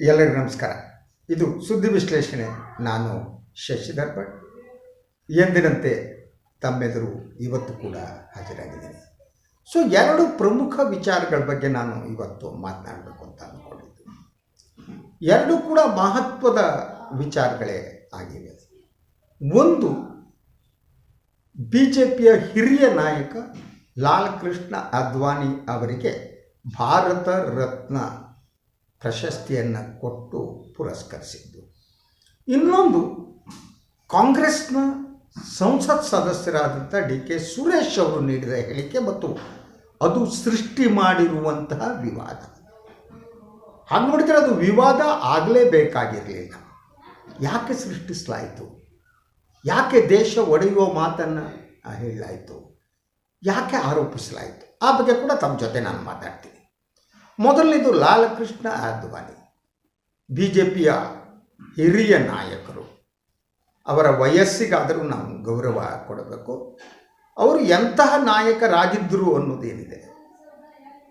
ಎಲ್ಲರಿಗೂ ನಮಸ್ಕಾರ. ಇದು ಸುದ್ದಿ ವಿಶ್ಲೇಷಣೆ. ನಾನು ಶಶಿಧರ್ ಭಟ್. ಎಂದಿನಂತೆ ತಮ್ಮೆದುರು ಇವತ್ತು ಕೂಡ ಹಾಜರಾಗಿದ್ದೀನಿ. ಸೊ ಎರಡು ಪ್ರಮುಖ ವಿಚಾರಗಳ ಬಗ್ಗೆ ನಾನು ಇವತ್ತು ಮಾತನಾಡಬೇಕು ಅಂತ ಅಂದ್ಕೊಂಡಿದ್ದು ಎರಡೂ ಕೂಡ ಮಹತ್ವದ ವಿಚಾರಗಳೇ ಆಗಿವೆ. ಒಂದು ಬಿ ಜೆ ಪಿಯ ಹಿರಿಯ ನಾಯಕ ಲಾಲ್ ಕೃಷ್ಣ ಅದ್ವಾನಿ ಅವರಿಗೆ ಭಾರತ ರತ್ನ ಪ್ರಶಸ್ತಿಯನ್ನು ಕೊಟ್ಟು ಪುರಸ್ಕರಿಸಿದ್ದು. ಇನ್ನೊಂದು ಕಾಂಗ್ರೆಸ್ನ ಸಂಸತ್ ಸದಸ್ಯರಾದಂಥ ಡಿ ಕೆ ಸುರೇಶ್ ಅವರು ನೀಡಿದ ಹೇಳಿಕೆ ಮತ್ತು ಅದು ಸೃಷ್ಟಿ ಮಾಡಿರುವಂತಹ ವಿವಾದ. ಹಾಗೆ ನೋಡಿದರೆ ಅದು ವಿವಾದ ಆಗಲೇಬೇಕಾಗಿರಲಿಲ್ಲ ಯಾಕೆ ಸೃಷ್ಟಿಸಲಾಯಿತು? ಯಾಕೆ ದೇಶ ಒಡೆಯುವ ಮಾತನ್ನು ಹೇಳಲಾಯಿತು? ಯಾಕೆ ಆರೋಪಿಸಲಾಯಿತು? ಆ ಬಗ್ಗೆ ಕೂಡ ತಮ್ಮ ಜೊತೆ ನಾನು ಮಾತಾಡ್ತೀನಿ. ಮೊದಲನೇದು ಲಾಲಕೃಷ್ಣ ಅದ್ವಾನಿ ಬಿ ಜೆ ಪಿಯ ಹಿರಿಯ ನಾಯಕರು. ಅವರ ವಯಸ್ಸಿಗಾದರೂ ನಾವು ಗೌರವ ಕೊಡಬೇಕು. ಅವರು ಎಂತಹ ನಾಯಕರಾಗಿದ್ದರು ಅನ್ನೋದೇನಿದೆ?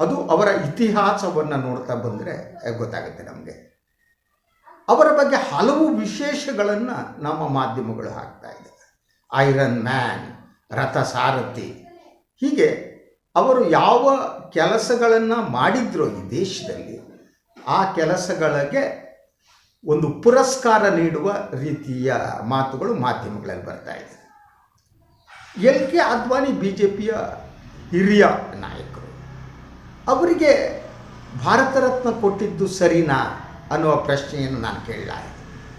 ಅದು ಅವರ ಇತಿಹಾಸವನ್ನು ನೋಡ್ತಾ ಬಂದರೆ ಗೊತ್ತಾಗುತ್ತೆ ನಮಗೆ. ಅವರ ಬಗ್ಗೆ ಹಲವು ವಿಶೇಷಗಳನ್ನು ನಮ್ಮ ಮಾಧ್ಯಮಗಳು ಹಾಕ್ತಾ ಇದೆ. ಐರನ್ ಮ್ಯಾನ್, ರಥಸಾರಥಿ. ಹೀಗೆ ಅವರು ಯಾವ ಕೆಲಸಗಳನ್ನು ಮಾಡಿದ್ರು ಈ ದೇಶದಲ್ಲಿ, ಆ ಕೆಲಸಗಳಿಗೆ ಒಂದು ಪುರಸ್ಕಾರ ನೀಡುವ ರೀತಿಯ ಮಾತುಗಳು ಮಾಧ್ಯಮಗಳಲ್ಲಿ ಬರ್ತಾ ಇದೆ. L K Advani B J ಪಿಯ ಹಿರಿಯ ನಾಯಕರು, ಅವರಿಗೆ ಭಾರತ ರತ್ನ ಕೊಟ್ಟಿದ್ದು ಸರಿನಾ ಅನ್ನುವ ಪ್ರಶ್ನೆಯನ್ನು ನಾನು ಕೇಳಲಾರೆ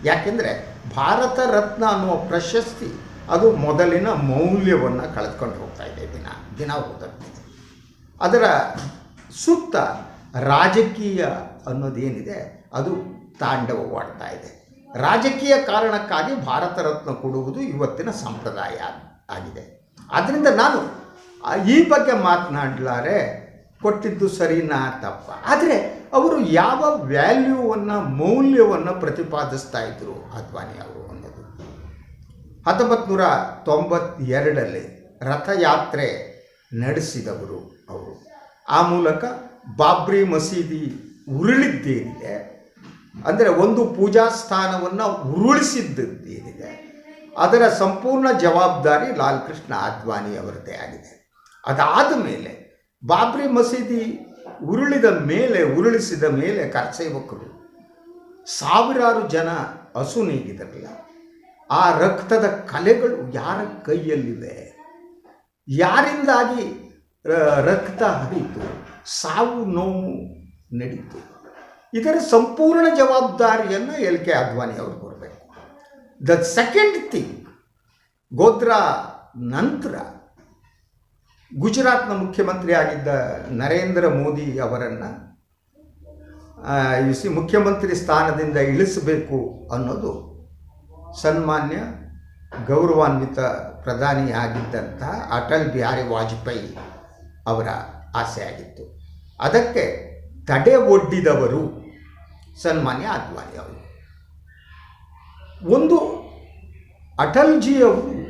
ಯಾಕೆಂದರೆ ಭಾರತ ರತ್ನ ಅನ್ನುವ ಪ್ರಶಸ್ತಿ ಅದು ಮೊದಲಿನ ಮೌಲ್ಯವನ್ನು ಕಳೆದುಕೊಂಡು ಹೋಗ್ತಾ ಇದೆ ದಿನ ದಿನ ಹೋಗ್ತಿದೆ ಅದರ ಸುತ್ತ ರಾಜಕೀಯ ಅನ್ನೋದೇನಿದೆ, ಅದು ತಾಂಡವವಾಡ್ತಾ ಇದೆ. ರಾಜಕೀಯ ಕಾರಣಕ್ಕಾಗಿ ಭಾರತ ರತ್ನ ಕೊಡುವುದು ಇವತ್ತಿನ ಸಂಪ್ರದಾಯ ಆಗಿದೆ. ಆದ್ದರಿಂದ ನಾನು ಈ ಬಗ್ಗೆ ಮಾತನಾಡಲಾರೆ, ಕೊಟ್ಟಿದ್ದು ಸರಿನಾ ತಪ್ಪ? ಆದರೆ ಅವರು ಯಾವ ವ್ಯಾಲ್ಯೂವನ್ನು, ಮೌಲ್ಯವನ್ನು ಪ್ರತಿಪಾದಿಸ್ತಾ ಇದ್ದರು ಅದ್ವಾನಿ ಅವರು ಅನ್ನೋದು. ಹತ್ತೊಂಬತ್ತು ನೂರ ತೊಂಬತ್ತೆರಡರಲ್ಲಿ ರಥಯಾತ್ರೆ ನಡೆಸಿದವರು ಆ ಮೂಲಕ ಬಾಬ್ರಿ ಮಸೀದಿ ಉರುಳಿದ್ದೇನಿದೆ? ಅಂದರೆ ಒಂದು ಪೂಜಾ ಸ್ಥಾನವನ್ನು ಉರುಳಿಸಿದ್ದೇನಿದೆ ಅದರ ಸಂಪೂರ್ಣ ಜವಾಬ್ದಾರಿ ಲಾಲ್ ಕೃಷ್ಣ ಆಗಿದೆ. ಅದಾದ ಮೇಲೆ ಬಾಬ್ರಿ ಮಸೀದಿ ಉರುಳಿದ ಮೇಲೆ, ಉರುಳಿಸಿದ ಮೇಲೆ ಕರ್ಸೇವಕರು ಸಾವಿರಾರು ಜನ ಹಸು ನೀಗಿದರಲ್ಲ, ಆ ರಕ್ತದ ಕಲೆಗಳು ಯಾರ ಕೈಯಲ್ಲಿದೆ ಯಾರಿಂದಾಗಿ ರಕ್ತ ಹರಿತು, ಸಾವು ನೋವು ನಡೀತು. ಇದರ ಸಂಪೂರ್ಣ ಜವಾಬ್ದಾರಿಯನ್ನು ಎಲ್ ಕೆ ಅದ್ವಾನಿ ಅವರು ಕೊಡಬೇಕು. ದ ಸೆಕೆಂಡ್ ಥಿಂಗ್ ಗೋದ್ರ ನಂತರ ಗುಜರಾತ್ನ ಮುಖ್ಯಮಂತ್ರಿ ಆಗಿದ್ದ ನರೇಂದ್ರ ಮೋದಿ ಅವರನ್ನು ಸಿ ಮುಖ್ಯಮಂತ್ರಿ ಸ್ಥಾನದಿಂದ ಇಳಿಸಬೇಕು ಅನ್ನೋದು ಸನ್ಮಾನ್ಯ, ಗೌರವಾನ್ವಿತ ಪ್ರಧಾನಿಯಾಗಿದ್ದಂತಹ ಅಟಲ್ ಬಿಹಾರಿ ವಾಜಪೇಯಿ ಅವರ ಆಸೆಯಾಗಿತ್ತು ಅದಕ್ಕೆ ತಡೆ ಒಡ್ಡಿದವರು ಸನ್ಮಾನ್ಯ ಅದ್ವಾನಿ ಅವರು. ಒಂದು ಅಟಲ್ಜಿಯವರು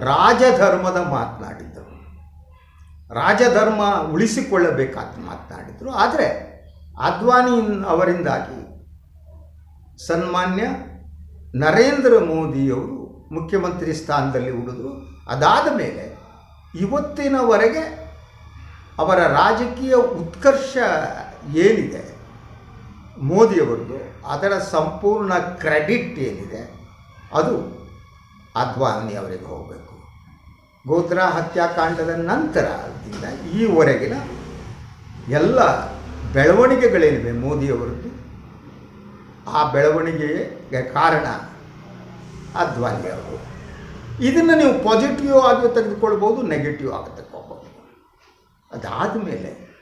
ರಾಜಧರ್ಮದ ಮಾತನಾಡಿದ್ದರು. ರಾಜಧರ್ಮ ಉಳಿಸಿಕೊಳ್ಳಬೇಕಾದ ಮಾತನಾಡಿದರು. ಆದರೆ ಅದ್ವಾನಿ ಅವರಿಂದಾಗಿ ಸನ್ಮಾನ್ಯ ನರೇಂದ್ರ ಮೋದಿಯವರು ಮುಖ್ಯಮಂತ್ರಿ ಸ್ಥಾನದಲ್ಲಿ ಉಳಿದು ಅದಾದ ಮೇಲೆ ಇವತ್ತಿನವರೆಗೆ ಅವರ ರಾಜಕೀಯ ಉತ್ಕರ್ಷ ಏನಿದೆ ಮೋದಿಯವರದು ಅದರ ಸಂಪೂರ್ಣ ಕ್ರೆಡಿಟ್ ಏನಿದೆ, ಅದು ಅದ್ವಾನಿ ಅವರಿಗೆ ಹೋಗಬೇಕು. ಗೋತ್ರ ಹತ್ಯಾಕಾಂಡದ ನಂತರದಿಂದ ಈವರೆಗಿನ ಎಲ್ಲ ಬೆಳವಣಿಗೆಗಳೇನಿವೆ ಮೋದಿಯವರದ್ದು, ಆ ಬೆಳವಣಿಗೆಗೆ ಕಾರಣ ಅದ್ವಾನಿ ಅವರು. ಇದನ್ನು ನೀವು ಪಾಸಿಟಿವ್ ಆಗಿ ತೆಗೆದುಕೊಳ್ಬೋದು ನೆಗೆಟಿವ್ ಆಗಿ ತೆಗೆದುಕೊಳ್ಬೋದು. ಅದಾದ ಮೇಲೆ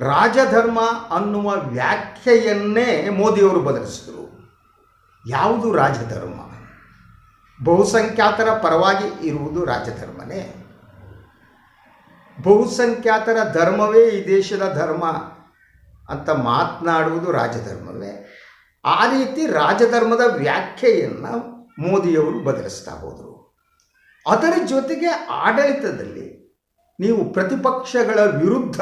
ರಾಜಧರ್ಮ ಅನ್ನುವ ವ್ಯಾಖ್ಯೆಯನ್ನೇ ಮೋದಿಯವರು ಬದಲಿಸಿದರು. ಯಾವುದು ರಾಜಧರ್ಮ? ಬಹುಸಂಖ್ಯಾತರ ಪರವಾಗಿ ಇರುವುದು ರಾಜಧರ್ಮನೇ. ಬಹುಸಂಖ್ಯಾತರ ಧರ್ಮವೇ ಈ ದೇಶದ ಧರ್ಮ ಅಂತ ಮಾತನಾಡುವುದು ರಾಜಧರ್ಮವೇ. ಆ ರೀತಿ ರಾಜಧರ್ಮದ ವ್ಯಾಖ್ಯೆಯನ್ನು ಮೋದಿಯವರು ಬದಲಿಸ್ತಾ ಹೋದರು. ಅದರ ಜೊತೆಗೆ ಆಡಳಿತದಲ್ಲಿ ನೀವು ಪ್ರತಿಪಕ್ಷಗಳ ವಿರುದ್ಧ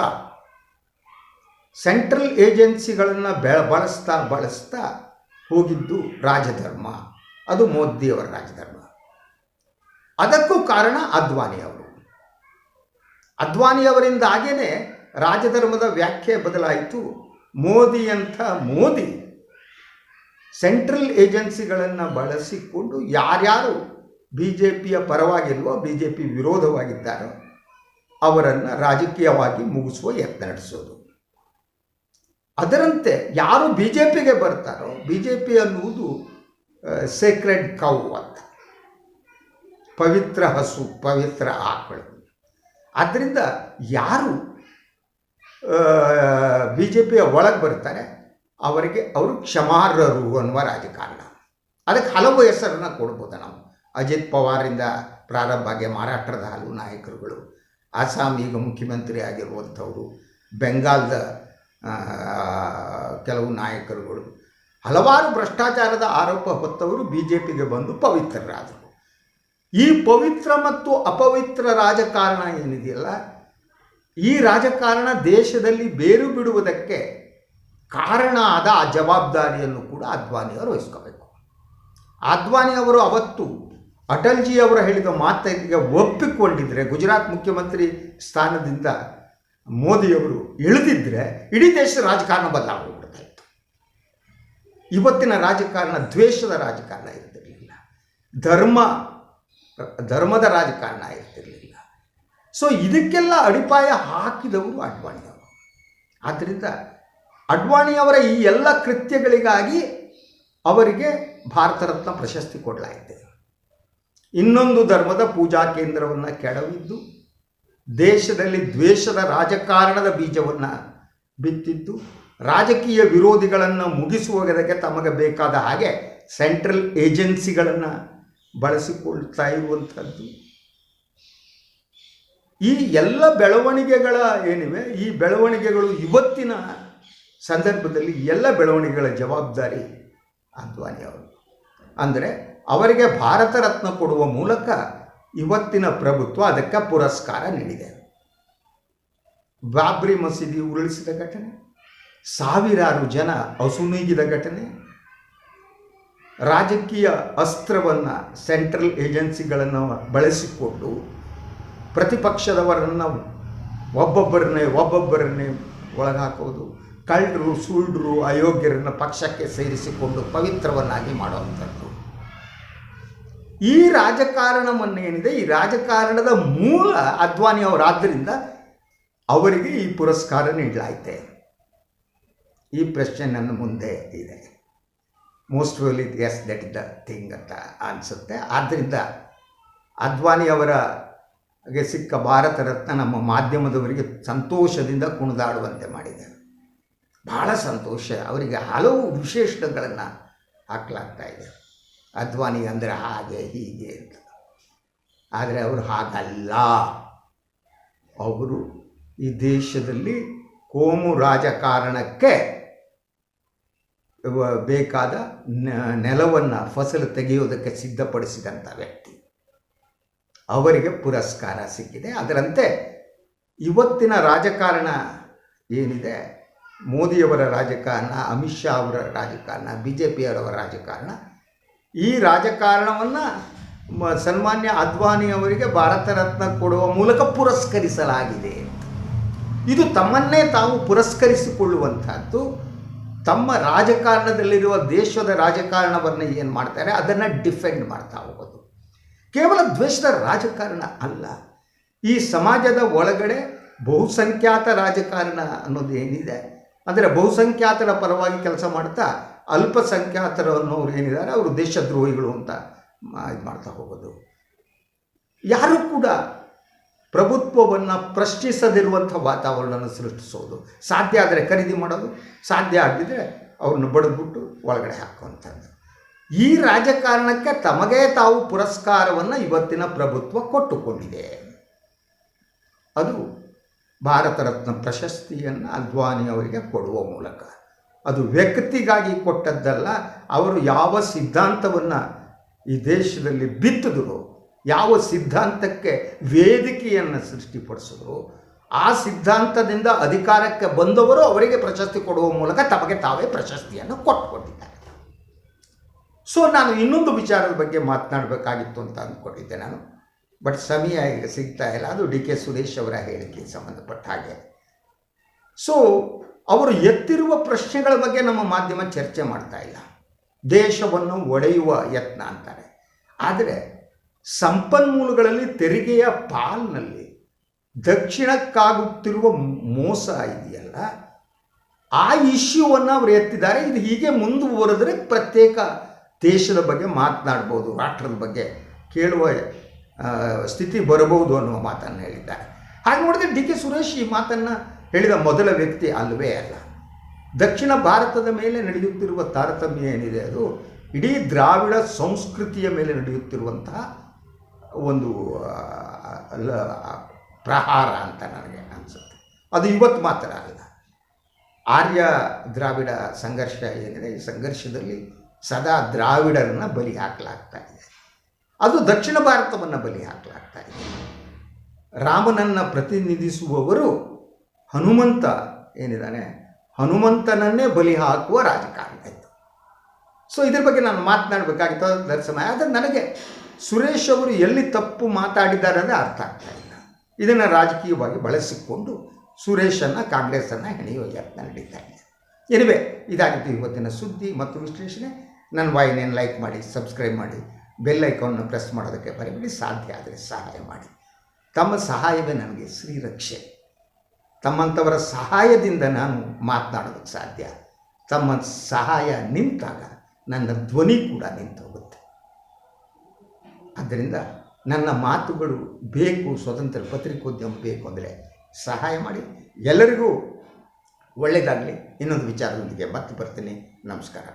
ಸೆಂಟ್ರಲ್ ಏಜೆನ್ಸಿಗಳನ್ನು ಬೆಳ ಬಳಸ್ತಾ ಬಳಸ್ತಾ ಹೋಗಿದ್ದು ರಾಜಧರ್ಮ. ಅದು ಮೋದಿಯವರ ರಾಜಧರ್ಮ. ಅದಕ್ಕೂ ಕಾರಣ ಅದ್ವಾನಿ ಅವರು. ಅದ್ವಾನಿಯವರಿಂದಾಗೇ ರಾಜಧರ್ಮದ ವ್ಯಾಖ್ಯೆ ಬದಲಾಯಿತು. ಮೋದಿಯಂಥ ಮೋದಿ ಸೆಂಟ್ರಲ್ ಏಜೆನ್ಸಿಗಳನ್ನು ಬಳಸಿಕೊಂಡು ಯಾರ್ಯಾರು ಬಿ ಜೆ ಪಿಯ ಪರವಾಗಿಲ್ವೋ, ಬಿ ಜೆ ಪಿ ವಿರೋಧವಾಗಿದ್ದಾರೋ ಅವರನ್ನು ರಾಜಕೀಯವಾಗಿ ಮುಗಿಸುವ ಯತ್ನ ನಡೆಸೋದು. ಅದರಂತೆ ಯಾರು ಬಿ ಜೆ ಪಿಗೆ ಬರ್ತಾರೋ ಬಿ ಜೆ ಪಿ ಅನ್ನುವುದು ಸೇಕ್ರೆಡ್ ಕೌ ಅಂತ. ಪವಿತ್ರ ಹಸು, ಪವಿತ್ರ ಆಕಳು. ಆದ್ದರಿಂದ ಯಾರು ಬಿ ಜೆ ಪಿಯ ಒಳಗೆ ಬರ್ತಾರೆ, ಅವರಿಗೆ ಅವರು ಕ್ಷಮಾರ್ಹರು ಅನ್ನುವ ರಾಜಕಾರಣ. ಅದಕ್ಕೆ ಹಲವು ಹೆಸರನ್ನು ಕೊಡ್ಬೋದು ನಾವು. ಅಜಿತ್ ಪವಾರಿಂದ ಪ್ರಾರಂಭ ಆಗಿ ಮಹಾರಾಷ್ಟ್ರದ ಹಲವು ನಾಯಕರುಗಳು. ಅಸ್ಸಾಂ ಈಗ ಮುಖ್ಯಮಂತ್ರಿ ಆಗಿರುವಂಥವರು, ಬೆಂಗಾಲ್ದ ಕೆಲವು ನಾಯಕರುಗಳು, ಹಲವಾರು ಭ್ರಷ್ಟಾಚಾರದ ಆರೋಪ ಹೊತ್ತವರು ಬಿ ಜೆ ಪಿಗೆ ಬಂದು ಪವಿತ್ರರಾದರು. ಈ ಪವಿತ್ರ ಮತ್ತು ಅಪವಿತ್ರ ರಾಜಕಾರಣ ಏನಿದೆಯಲ್ಲ, ಈ ರಾಜಕಾರಣ ದೇಶದಲ್ಲಿ ಬೇರು ಬಿಡುವುದಕ್ಕೆ ಕಾರಣ ಆದ ಆ ಜವಾಬ್ದಾರಿಯನ್ನು ಕೂಡ ಅದ್ವಾನಿಯವರು ವಹಿಸ್ಕೋಬೇಕು. ಅದ್ವಾನಿ ಅವರು ಅವತ್ತು ಅಟಲ್ಜಿ ಅವರು ಹೇಳಿದ ಮಾತಿಗೆ ಒಪ್ಪಿಕೊಂಡಿದ್ದರೆ ಗುಜರಾತ್ ಮುಖ್ಯಮಂತ್ರಿ ಸ್ಥಾನದಿಂದ ಮೋದಿಯವರು ಇಳಿದಿದ್ದರೆ ಇಡೀ ದೇಶದ ರಾಜಕಾರಣ ಬದಲಾವಣೆ ಇತ್ತು. ಇವತ್ತಿನ ರಾಜಕಾರಣ ದ್ವೇಷದ ರಾಜಕಾರಣ ಇರ್ತಿರಲಿಲ್ಲ. ಧರ್ಮ, ಧರ್ಮದ ರಾಜಕಾರಣ ಇರ್ತಿರಲಿಲ್ಲ. ಸೊ ಇದಕ್ಕೆಲ್ಲ ಅಡಿಪಾಯ ಹಾಕಿದವರು ಅಡ್ವಾಣಿಯವರು. ಆದ್ದರಿಂದ ಅಡ್ವಾಣಿಯವರ ಈ ಎಲ್ಲ ಕೃತ್ಯಗಳಿಗಾಗಿ ಅವರಿಗೆ ಭಾರತ ರತ್ನ ಪ್ರಶಸ್ತಿ ಕೊಡಲಾಗಿದೆ. ಇನ್ನೊಂದು ಧರ್ಮದ ಪೂಜಾ ಕೇಂದ್ರವನ್ನು ಕೆಡವಿದ್ದು, ದೇಶದಲ್ಲಿ ದ್ವೇಷದ ರಾಜಕಾರಣದ ಬೀಜವನ್ನು ಬಿತ್ತಿದ್ದು, ರಾಜಕೀಯ ವಿರೋಧಿಗಳನ್ನು ಮುಗಿಸುವುದಕ್ಕೆ ತಮಗೆ ಬೇಕಾದ ಹಾಗೆ ಸೆಂಟ್ರಲ್ ಏಜೆನ್ಸಿಗಳನ್ನು ಬಳಸಿಕೊಳ್ತಾ ಇರುವಂಥದ್ದು. ಈ ಎಲ್ಲ ಬೆಳವಣಿಗೆಗಳ ಏನಿವೆ, ಈ ಬೆಳವಣಿಗೆಗಳು ಇವತ್ತಿನ ಸಂದರ್ಭದಲ್ಲಿ ಎಲ್ಲ ಬೆಳವಣಿಗೆಗಳ ಜವಾಬ್ದಾರಿ ಅದ್ವಾನಿ ಅವರು. ಅಂದರೆ ಅವರಿಗೆ ಭಾರತ ರತ್ನ ಕೊಡುವ ಮೂಲಕ ಇವತ್ತಿನ ಪ್ರಭುತ್ವ ಅದಕ್ಕೆ ಪುರಸ್ಕಾರ ನೀಡಿದೆ. ಬಾಬ್ರಿ ಮಸೀದಿ ಉರುಳಿಸಿದ ಘಟನೆ, ಸಾವಿರಾರು ಜನ ಅಸುನೀಗಿದ ಘಟನೆ, ರಾಜಕೀಯ ಅಸ್ತ್ರವನ್ನು ಸೆಂಟ್ರಲ್ ಏಜೆನ್ಸಿಗಳನ್ನು ಬಳಸಿಕೊಂಡು ಪ್ರತಿಪಕ್ಷದವರನ್ನು ಒಬ್ಬೊಬ್ಬರನ್ನೇ ಒಬ್ಬೊಬ್ಬರನ್ನೇ ಒಳಗಾಕೋದು, ಕಳ್ಳರು ಸುಳ್ಳರು ಅಯೋಗ್ಯರನ್ನು ಪಕ್ಷಕ್ಕೆ ಸೇರಿಸಿಕೊಂಡು ಪವಿತ್ರವನ್ನಾಗಿ ಮಾಡುವಂಥದ್ದು. ಈ ರಾಜಕಾರಣವನ್ನೇನಿದೆ ಈ ರಾಜಕಾರಣದ ಮೂಲ ಅದ್ವಾನಿ ಅವರಾದ್ದರಿಂದ ಅವರಿಗೆ ಈ ಪುರಸ್ಕಾರ ನೀಡಲಾಯಿತೆ. ಈ ಪ್ರಶ್ನೆ ನನ್ನ ಮುಂದೆ ಇದೆ. Most well it is that is the thing ಅಂತ ಅನಿಸುತ್ತೆ. ಆದ್ದರಿಂದ ಅದ್ವಾನಿ ಅವರ ಗೆ ಸಿಕ್ಕ ಭಾರತ ರತ್ನ ನಮ್ಮ ಮಾಧ್ಯಮದವರಿಗೆ ಸಂತೋಷದಿಂದ ಕುಣಿದಾಡುವಂತೆ ಮಾಡಿದೆ. ಬಹಳ ಸಂತೋಷ. ಅವರಿಗೆ ಹಲವು ವಿಶೇಷಗಳನ್ನು ಹಾಕಲಾಗ್ತಾ ಇದೆ. ಅದ್ವಾನಿ ಅಂದರೆ ಹಾಗೆ, ಹೀಗೆ ಅಂತ. ಆದರೆ ಅವರು ಹಾಗಲ್ಲ. ಅವರು ಈ ದೇಶದಲ್ಲಿ ಕೋಮು ರಾಜಕಾರಣಕ್ಕೆ ಬೇಕಾದ ನೆಲವನ್ನು, ಫಸಲು ತೆಗೆಯುವುದಕ್ಕೆ ಸಿದ್ಧಪಡಿಸಿದಂಥ ವ್ಯಕ್ತಿ. ಅವರಿಗೆ ಪುರಸ್ಕಾರ ಸಿಕ್ಕಿದೆ. ಅದರಂತೆ ಇವತ್ತಿನ ರಾಜಕಾರಣ ಏನಿದೆ? ಮೋದಿಯವರ ರಾಜಕಾರಣ, ಅಮಿತ್ ಶಾ ಅವರ ರಾಜಕಾರಣ ಬಿ ಜೆ ಪಿಯವರ ರಾಜಕಾರಣ ಈ ರಾಜಕಾರಣವನ್ನು ಸನ್ಮಾನ್ಯ ಅದ್ವಾನಿ ಅವರಿಗೆ ಭಾರತ ರತ್ನ ಕೊಡುವ ಮೂಲಕ ಪುರಸ್ಕರಿಸಲಾಗಿದೆ. ಇದು ತಮ್ಮನ್ನೇ ತಾವು ಪುರಸ್ಕರಿಸಿಕೊಳ್ಳುವಂಥದ್ದು. ತಮ್ಮ ರಾಜಕಾರಣದಲ್ಲಿರುವ ದೇಶದ ರಾಜಕಾರಣವನ್ನು ಏನು ಮಾಡ್ತಾರೆ? ಅದನ್ನು ಡಿಫೆಂಡ್ ಮಾಡ್ತಾ ಹೋಗೋದು. ಕೇವಲ ದ್ವೇಷದ ರಾಜಕಾರಣ ಅಲ್ಲ. ಈ ಸಮಾಜದ ಒಳಗಡೆ ಬಹುಸಂಖ್ಯಾತ ರಾಜಕಾರಣ ಅನ್ನೋದು ಏನಿದೆ? ಅಂದರೆ ಬಹುಸಂಖ್ಯಾತರ ಪರವಾಗಿ ಕೆಲಸ ಮಾಡ್ತಾ ಅಲ್ಪಸಂಖ್ಯಾತರು ಅವ್ರು ಏನಿದ್ದಾರೆ, ಅವರು ದೇಶದ್ರೋಹಿಗಳು ಅಂತ ಇದು ಮಾಡ್ತಾ ಹೋಗೋದು. ಯಾರು ಕೂಡ ಪ್ರಭುತ್ವವನ್ನು ಪ್ರಶ್ನಿಸದಿರುವಂಥ ವಾತಾವರಣನ ಸೃಷ್ಟಿಸೋದು. ಸಾಧ್ಯ ಆದರೆ ಖರೀದಿ ಮಾಡೋದು, ಸಾಧ್ಯ ಆಗಿದ್ದರೆ ಅವ್ರನ್ನ ಬಡಿದ್ಬಿಟ್ಟು ಒಳಗಡೆ ಹಾಕುವಂಥದ್ದು. ಈ ರಾಜಕಾರಣಕ್ಕೆ ತಮಗೇ ತಾವು ಪುರಸ್ಕಾರವನ್ನು ಇವತ್ತಿನ ಪ್ರಭುತ್ವ ಕೊಟ್ಟುಕೊಂಡಿದೆ. ಅದು ಭಾರತ ರತ್ನ ಪ್ರಶಸ್ತಿಯನ್ನು ಅದ್ವಾನಿ ಅವರಿಗೆ ಕೊಡುವ ಮೂಲಕ. ಅದು ವ್ಯಕ್ತಿಗಾಗಿ ಕೊಟ್ಟದ್ದಲ್ಲ, ಅವರು ಯಾವ ಸಿದ್ಧಾಂತವನ್ನು ಈ ದೇಶದಲ್ಲಿ ಬಿತ್ತಿದ್ರು, ಯಾವ ಸಿದ್ಧಾಂತಕ್ಕೆ ವೇದಿಕೆಯನ್ನು ಸೃಷ್ಟಿಪಡಿಸಿದ್ರು, ಆ ಸಿದ್ಧಾಂತದಿಂದ ಅಧಿಕಾರಕ್ಕೆ ಬಂದವರು ಅವರಿಗೆ ಪ್ರಶಸ್ತಿ ಕೊಡುವ ಮೂಲಕ ತಮಗೆ ತಾವೇ ಪ್ರಶಸ್ತಿಯನ್ನು ಕೊಟ್ಟುಕೊಂಡಿದ್ದಾರೆ ಸೊ ನಾನು ಇನ್ನೊಂದು ವಿಚಾರದ ಬಗ್ಗೆ ಮಾತನಾಡಬೇಕಾಗಿತ್ತು ಅಂತ ಅಂದ್ಕೊಂಡಿದ್ದೆ ನಾನು. ಬಟ್ ಸಮಯ ಈಗ ಸಿಗ್ತಾ ಇಲ್ಲ. ಅದು ಡಿ ಕೆ ಸುರೇಶ್ ಅವರ ಹೇಳಿಕೆಗೆ ಸಂಬಂಧಪಟ್ಟ ಹಾಗೆ. ಸೊ ಅವರು ಎತ್ತಿರುವ ಪ್ರಶ್ನೆಗಳ ಬಗ್ಗೆ ನಮ್ಮ ಮಾಧ್ಯಮ ಚರ್ಚೆ ಮಾಡ್ತಾ ಇಲ್ಲ. ದೇಶವನ್ನು ಒಡೆಯುವ ಯತ್ನ ಅಂತಾರೆ. ಆದರೆ ಸಂಪನ್ಮೂಲಗಳಲ್ಲಿ ತೆರಿಗೆಯ ಪಾಲ್ನಲ್ಲಿ ದಕ್ಷಿಣಕ್ಕಾಗುತ್ತಿರುವ ಮೋಸ ಇದೆಯಲ್ಲ? ಆ ಇಶ್ಯೂವನ್ನು ಅವರು ಎತ್ತಿದ್ದಾರೆ. ಇದು ಹೀಗೆ ಮುಂದುವರೆದ್ರೆ ಪ್ರತ್ಯೇಕ ದೇಶದ ಬಗ್ಗೆ ಮಾತನಾಡ್ಬೋದು, ರಾಷ್ಟ್ರದ ಬಗ್ಗೆ ಕೇಳುವ ಸ್ಥಿತಿ ಬರಬಹುದು ಅನ್ನುವ ಮಾತನ್ನು ಹೇಳಿದ್ದಾರೆ. ಹಾಗೆ ನೋಡಿದ್ರೆ ಡಿ ಕೆ ಸುರೇಶ್ ಈ ಮಾತನ್ನು ಹೇಳಿದ ಮೊದಲ ವ್ಯಕ್ತಿ ಅಲ್ಲವೇ ಅಲ್ಲ. ದಕ್ಷಿಣ ಭಾರತದ ಮೇಲೆ ನಡೆಯುತ್ತಿರುವ ತಾರತಮ್ಯ ಏನಿದೆ ಅದು? ಇಡೀ ದ್ರಾವಿಡ ಸಂಸ್ಕೃತಿಯ ಮೇಲೆ ನಡೆಯುತ್ತಿರುವಂತಹ ಒಂದು ಪ್ರಹಾರ ಅಂತ ನನಗೆ ಅನಿಸುತ್ತೆ. ಅದು ಇವತ್ತು ಮಾತ್ರ ಅಲ್ಲ. ಆರ್ಯ ದ್ರಾವಿಡ ಸಂಘರ್ಷ ಏನಿದೆ? ಈ ಸಂಘರ್ಷದಲ್ಲಿ ಸದಾ ದ್ರಾವಿಡರನ್ನು ಬಲಿ ಹಾಕಲಾಗ್ತಾ ಇದೆ. ಅದು ದಕ್ಷಿಣ ಭಾರತವನ್ನು ಬಲಿ ಹಾಕಲಾಗ್ತಾ ಇದೆ. ರಾಮನನ್ನು ಪ್ರತಿನಿಧಿಸುವವರು ಹನುಮಂತ ಏನಿದ್ದಾನೆ? ಹನುಮಂತನನ್ನೇ ಬಲಿ ಹಾಕುವ ರಾಜಕಾರಣ ಆಯಿತು. ಸೊ ಇದ್ರ ಬಗ್ಗೆ ನಾನು ಮಾತನಾಡಬೇಕಾಗಿತ್ತು, ದರ್ಶನ. ಆದರೆ ನನಗೆ ಸುರೇಶ್ ಅವರು ಎಲ್ಲಿ ತಪ್ಪು ಮಾತಾಡಿದ್ದಾರೆ ಅಂದರೆ ಅರ್ಥ ಆಗ್ತಾ ಇಲ್ಲ. ಇದನ್ನು ರಾಜಕೀಯವಾಗಿ ಬಳಸಿಕೊಂಡು ಸುರೇಶನ್ನು ಕಾಂಗ್ರೆಸ್ಸನ್ನು ಹೆಣೆಯುವ ಯತ್ನ ನಡೀತಾ ಇದೆ. ಎನಿವೆ ಇದಾಗಿತ್ತು ಇವತ್ತಿನ ಸುದ್ದಿ ಮತ್ತು ವಿಶ್ಲೇಷಣೆ. ನನ್ನ ವಾಹಿನಿಯನ್ನು ಲೈಕ್ ಮಾಡಿ ಸಬ್ಸ್ಕ್ರೈಬ್ ಮಾಡಿ ಬೆಲ್ ಐಕಾನ್ನ ಪ್ರೆಸ್ ಮಾಡೋದಕ್ಕೆ ಬರೀಬಿಡಿ ಸಾಧ್ಯ ಆದರೆ ಸಹಾಯ ಮಾಡಿ. ತಮ್ಮ ಸಹಾಯವೇ ನನಗೆ ಶ್ರೀರಕ್ಷೆ. ತಮ್ಮಂಥವರ ಸಹಾಯದಿಂದ ನಾನು ಮಾತನಾಡೋದಕ್ಕೆ ಸಾಧ್ಯ. ತಮ್ಮ ಸಹಾಯ ನಿಂತಾಗ ನನ್ನ ಧ್ವನಿ ಕೂಡ ನಿಂತು ಹೋಗುತ್ತೆ ಆದ್ದರಿಂದ ನನ್ನ ಮಾತುಗಳು ಬೇಕು, ಸ್ವತಂತ್ರ ಪತ್ರಿಕೋದ್ಯಮ ಬೇಕು ಅಂದರೆ ಸಹಾಯ ಮಾಡಿ. ಎಲ್ಲರಿಗೂ ಒಳ್ಳೆಯದಾಗಲಿ ಇನ್ನೊಂದು ವಿಚಾರದೊಂದಿಗೆ ಮತ್ತೆ ಬರ್ತೀನಿ. ನಮಸ್ಕಾರ.